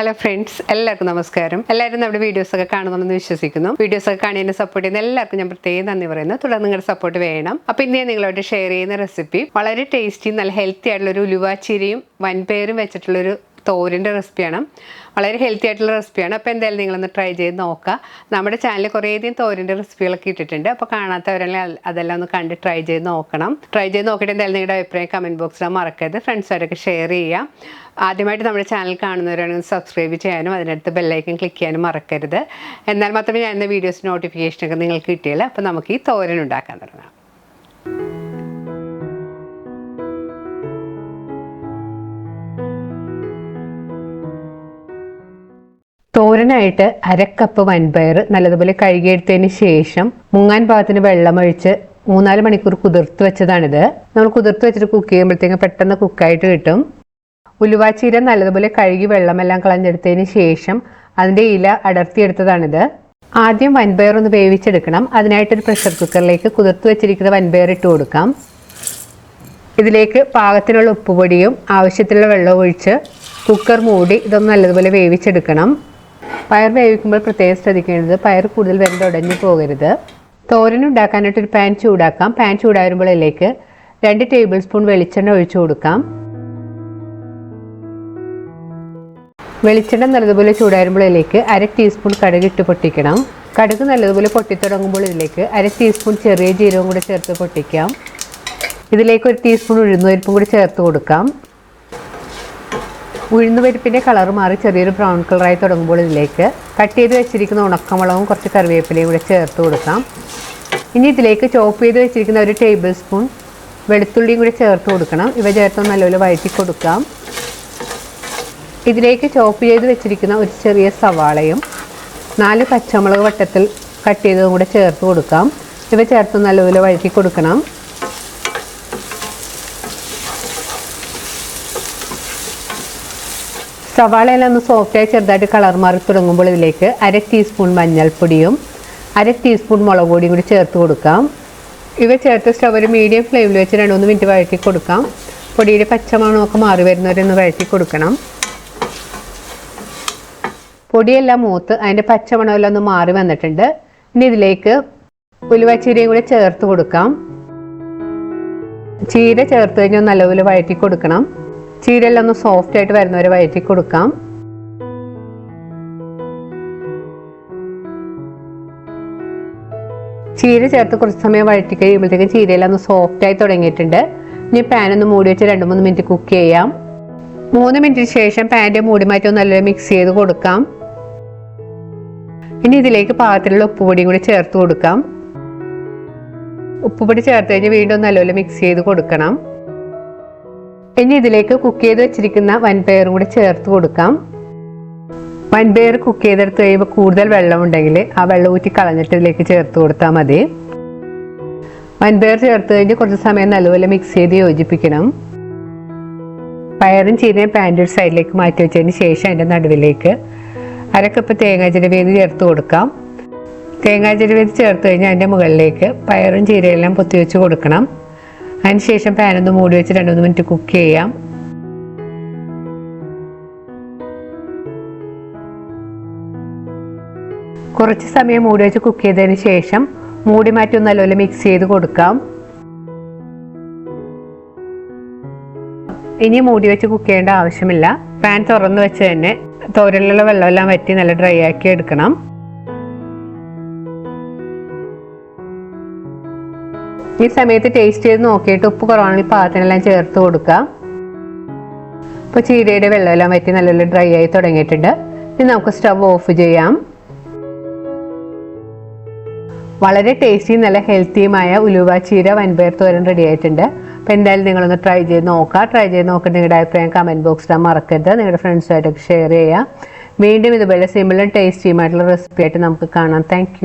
Hello friends എല്ലാവർക്കും നമസ്കാരം. എല്ലാവരും നമ്മുടെ വീഡിയോസ് ഒക്കെ കാണുന്നുണ്ടെന്ന് വിശ്വസിക്കുന്നു. വീഡിയോസ് ഒക്കെ കാണുന്നതിന് സപ്പോർട്ട് ചെയ്യുന്ന എല്ലാവർക്കും ഞാൻ പ്രത്യേകം നന്ദി പറയുന്നു. തുടർന്ന് നിങ്ങളുടെ സപ്പോർട്ട് വേണം. അപ്പോൾ ഇന്ന് ഞാൻ നിങ്ങളോട് ഷെയർ ചെയ്യുന്ന റെസിപ്പി വളരെ ടേസ്റ്റി നല്ല ഹെൽത്തി ആയിട്ടുള്ള ഒരു ഉലുവാച്ചിരിയും വൻപയറും വെച്ചിട്ടുള്ളൊരു തോരിന്റെ റെസിപ്പിയാണ്. വളരെ ഹെൽത്തി ആയിട്ടുള്ള റെസിപ്പിയാണ്. അപ്പോൾ എന്തായാലും നിങ്ങളൊന്ന് ട്രൈ ചെയ്ത് നോക്കുക. നമ്മുടെ ചാനലിൽ കുറേയധികം തോരിന്റെ റെസിപ്പികളൊക്കെ ഇട്ടിട്ടുണ്ട്. അപ്പോൾ കാണാത്തവരെല്ലാം അതെല്ലാം ഒന്ന് കണ്ട് ട്രൈ ചെയ്ത് നോക്കണം. ട്രൈ ചെയ്ത് നോക്കിയിട്ട് എന്തായാലും നിങ്ങളുടെ അഭിപ്രായം കമന്റ് ബോക്സിൽ മറക്കരുത്. ഫ്രണ്ട്സുമായിട്ടൊക്കെ ഷെയർ ചെയ്യുക. ആദ്യമായിട്ട് നമ്മുടെ ചാനൽ കാണുന്നവരാണെങ്കിൽ സബ്സ്ക്രൈബ് ചെയ്യാനും അതിനടുത്ത് ബെല്ലൈക്കൻ ക്ലിക്ക് ചെയ്യാനും മറക്കരുത്. എന്നാൽ മാത്രമേ ഞാൻ ഇന്ന് വീഡിയോസ് നോട്ടിഫിക്കേഷനൊക്കെ നിങ്ങൾക്ക് കിട്ടിയുള്ളൂ. അപ്പോൾ നമുക്ക് ഈ തോരൻ ഉണ്ടാക്കാൻ തുടങ്ങാം. തോരനായിട്ട് അരക്കപ്പ് വൻപയർ നല്ലതുപോലെ കഴുകിയെടുത്തതിന് ശേഷം മുങ്ങാൻ പാകത്തിന് വെള്ളമൊഴിച്ച് മൂന്നാൽ മണിക്കൂർ കുതിർത്ത് വെച്ചതാണിത്. നമ്മൾ കുതിർത്ത് വെച്ചിട്ട് കുക്ക് ചെയ്യുമ്പോഴത്തേക്കും പെട്ടെന്ന് കുക്കായിട്ട് കിട്ടും. ഉലുവാച്ചീര നല്ലതുപോലെ കഴുകി വെള്ളമെല്ലാം കളഞ്ഞെടുത്തതിന് ശേഷം അതിന്റെ ഇല അടർത്തിയെടുത്തതാണിത്. ആദ്യം വൻപയർ ഒന്ന് വേവിച്ചെടുക്കണം. അതിനായിട്ടൊരു പ്രഷർ കുക്കറിലേക്ക് കുതിർത്ത് വെച്ചിരിക്കുന്ന വൻപയർ ഇട്ട് കൊടുക്കാം. ഇതിലേക്ക് പാകത്തിനുള്ള ഉപ്പുപൊടിയും ആവശ്യത്തിനുള്ള വെള്ളവും ഒഴിച്ച് കുക്കർ മൂടി ഇതൊന്ന് നല്ലതുപോലെ വേവിച്ചെടുക്കണം. പയർ വേവിക്കുമ്പോൾ പ്രത്യേകം ശ്രദ്ധിക്കേണ്ടത് പയർ കൂടുതൽ വെന്ത് ഉടഞ്ഞു പോകരുത്. തോരൻ ഉണ്ടാക്കാനായിട്ട് ഒരു പാൻ ചൂടാക്കാം. പാൻ ചൂടാകുമ്പോൾ അതിലേക്ക് രണ്ട് ടേബിൾ സ്പൂൺ വെളിച്ചെണ്ണ ഒഴിച്ചു കൊടുക്കാം. വെളിച്ചെണ്ണ നല്ലതുപോലെ ചൂടാകുമ്പോൾ അര ടീസ്പൂൺ കടുക് ഇട്ട് പൊട്ടിക്കണം. കടുക് നല്ലതുപോലെ പൊട്ടിത്തുടങ്ങുമ്പോൾ ഇതിലേക്ക് അര ടീസ്പൂൺ ചെറിയ ജീരകം കൂടെ ചേർത്ത് പൊട്ടിക്കാം. ഇതിലേക്ക് ഒരു ടീസ്പൂൺ ഉഴുന്നുപരിപ്പും കൂടി ചേർത്ത് കൊടുക്കാം. ഉഴുന്നുപരിപ്പിന്റെ കളർ മാറി ചെറിയൊരു ബ്രൗൺ കളറായി തുടങ്ങുമ്പോൾ ഇതിലേക്ക് കട്ട് ചെയ്ത് വെച്ചിരിക്കുന്ന ഉണക്കമുളകും കുറച്ച് കറിവേപ്പിലയും കൂടെ ചേർത്ത് കൊടുക്കാം. ഇനി ഇതിലേക്ക് ചോപ്പ് ചെയ്ത് വെച്ചിരിക്കുന്ന ഒരു ടേബിൾ സ്പൂൺ വെളുത്തുള്ളിയും കൂടി ചേർത്ത് കൊടുക്കണം. ഇവ ചേർത്ത് നല്ലപോലെ വഴറ്റി കൊടുക്കാം. ഇതിലേക്ക് ചോപ്പ് ചെയ്ത് വെച്ചിരിക്കുന്ന ഒരു ചെറിയ സവാളയും നാല് പച്ചമുളക് വട്ടത്തിൽ കട്ട് ചെയ്തതും കൂടെ ചേർത്ത് കൊടുക്കാം. ഇവ ചേർത്ത് നല്ലപോലെ വഴറ്റി കൊടുക്കണം. സവാളയെല്ലാം ഒന്ന് സോഫ്റ്റായി ചെറുതായിട്ട് കളർ മാറി തുടങ്ങുമ്പോൾ ഇതിലേക്ക് അര ടീസ്പൂൺ മഞ്ഞൾപ്പൊടിയും അര ടീസ്പൂൺ മുളക് പൊടിയും കൂടി ചേർത്ത് കൊടുക്കാം. ഇവ ചേർത്ത് സ്റ്റവ് ഒരു മീഡിയം ഫ്ലെയിമിൽ വെച്ച് രണ്ട് മൂന്ന് മിനിറ്റ് വഴറ്റി കൊടുക്കാം. പൊടിയുടെ പച്ചമണമൊക്കെ മാറി വരുന്നവരൊന്ന് വഴറ്റി കൊടുക്കണം. പൊടിയെല്ലാം മൂത്ത് അതിന്റെ പച്ചമണമെല്ലാം ഒന്ന് മാറി വന്നിട്ടുണ്ട്. ഇനി ഇതിലേക്ക് ഉലുവച്ചീരയും കൂടി ചേർത്ത് കൊടുക്കാം. ചീര ചേർത്ത് കഴിഞ്ഞാൽ നല്ലപോലെ വഴറ്റി കൊടുക്കണം. ചീരയെല്ലാം ഒന്ന് സോഫ്റ്റ് ആയിട്ട് വരുന്നവരെ വയറ്റി കൊടുക്കാം. ചീര ചേർത്ത് കുറച്ച് സമയം വഴറ്റി കഴിയുമ്പോഴത്തേക്കും ചീരയെല്ലാം ഒന്ന് സോഫ്റ്റ് ആയി തുടങ്ങിയിട്ടുണ്ട്. ഇനി പാൻ ഒന്ന് മൂടി വെച്ച് രണ്ട് മൂന്ന് മിനിറ്റ് കുക്ക് ചെയ്യാം. മൂന്ന് മിനിറ്റിന് ശേഷം പാന്റെ മൂടി മാറ്റി ഒന്ന് നല്ലൊരു മിക്സ് ചെയ്ത് കൊടുക്കാം. ഇനി ഇതിലേക്ക് പാകത്തിലുള്ള ഉപ്പുപൊടിയും കൂടി ചേർത്ത് കൊടുക്കാം. ഉപ്പുപൊടി ചേർത്ത് കഴിഞ്ഞ് വീണ്ടും നല്ലപോലെ മിക്സ് ചെയ്ത് കൊടുക്കണം. ഇനി ഇതിലേക്ക് കുക്ക് ചെയ്ത് വെച്ചിരിക്കുന്ന വൻപയറും കൂടി ചേർത്ത് കൊടുക്കാം. വൻപയർ കുക്ക് ചെയ്തെടുത്ത് കഴിയുമ്പോൾ കൂടുതൽ വെള്ളം ഉണ്ടെങ്കിൽ ആ വെള്ളം ഊറ്റി കളഞ്ഞിട്ട് ഇതിലേക്ക് ചേർത്ത് കൊടുത്താൽ മതി. വൻപയർ ചേർത്ത് കഴിഞ്ഞ് കുറച്ച് സമയം നല്ലപോലെ മിക്സ് ചെയ്ത് യോജിപ്പിക്കണം. പയറും ചീരയും പാന്റെ ഒരു സൈഡിലേക്ക് മാറ്റി വെച്ചതിന് ശേഷം അതിന്റെ നടുവിലേക്ക് അരക്കപ്പ് തേങ്ങാ ചിരവേത് ചേർത്ത് കൊടുക്കാം. തേങ്ങാ ചിരവേത് ചേർത്ത് കഴിഞ്ഞാൽ അതിന്റെ മുകളിലേക്ക് പയറും ചീരയെല്ലാം പൊത്തി വെച്ച് കൊടുക്കണം. അതിനുശേഷം ഒന്ന് മൂടി വെച്ച് രണ്ട് മൂന്ന് മിനിറ്റ് കുക്ക് ചെയ്യാം. കുറച്ച് സമയം മൂടി വെച്ച് കുക്ക് ചെയ്തതിന് ശേഷം മൂടി മാറ്റി ഒന്ന് നല്ലപോലെ മിക്സ് ചെയ്ത് കൊടുക്കാം. ഇനി മൂടി വെച്ച് കുക്ക് ചെയ്യേണ്ട ആവശ്യമില്ല. പാൻ തുറന്ന് വെച്ച് തന്നെ തോരലുള്ള വെള്ളമെല്ലാം വറ്റി നല്ല ഡ്രൈ ആക്കി എടുക്കണം. ഈ സമയത്ത് ടേസ്റ്റ് ചെയ്ത് നോക്കിയിട്ട് ഉപ്പ് കുറവാണെങ്കിൽ പാകത്തിനെല്ലാം ചേർത്ത് കൊടുക്കുക. ഇപ്പോൾ ചീരയുടെ വെള്ളമെല്ലാം വറ്റി നല്ലപോലെ ഡ്രൈ ആയി തുടങ്ങിയിട്ടുണ്ട്. ഇനി നമുക്ക് സ്റ്റവ് ഓഫ് ചെയ്യാം. വളരെ ടേസ്റ്റി നല്ല ഹെൽത്തിയുമായ ഉലുവ ചീര വൻപയർ തോരൻ റെഡി ആയിട്ടുണ്ട്. അപ്പോൾ എന്തായാലും നിങ്ങളൊന്ന് ട്രൈ ചെയ്ത് നോക്കുക. ട്രൈ ചെയ്ത് നോക്കിയിട്ട് നിങ്ങളുടെ അഭിപ്രായം കമന്റ് ബോക്സിൽ മറക്കരുത്. നിങ്ങളുടെ ഫ്രണ്ട്സുമായിട്ടൊക്കെ ഷെയർ ചെയ്യുക. വീണ്ടും ഇതുപോലെ സിമ്പിളും ടേസ്റ്റിയുമായിട്ടുള്ള റെസിപ്പി ആയിട്ട് നമുക്ക് കാണാം. താങ്ക്